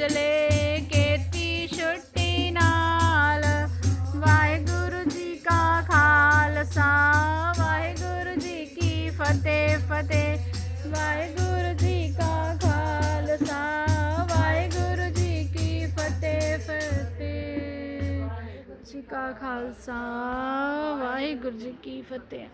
ਉਜਲੇ ਕੀਤੀ ਛੁੱਟੀ ਨਾਲ। ਵਾਹਿਗੁਰੂ ਜੀ ਕਾ ਖਾਲਸਾ, ਵਾਹਿਗੁਰੂ ਜੀ ਕੀ ਫਤਿਹ ਫਤਿਹ। ਵਾਹਿਗੁਰੂ ਜੀ ਕਾ ਖਾਲਸਾ, ਵਾਹਿਗੁਰੂ ਜੀ ਕੀ ਫਤਿਹ ਫਤਿਹ। ਜੀ ਕਾ ਖਾਲਸਾ, ਵਾਹਿਗੁਰੂ ਜੀ ਕੀ ਫਤਿਹ।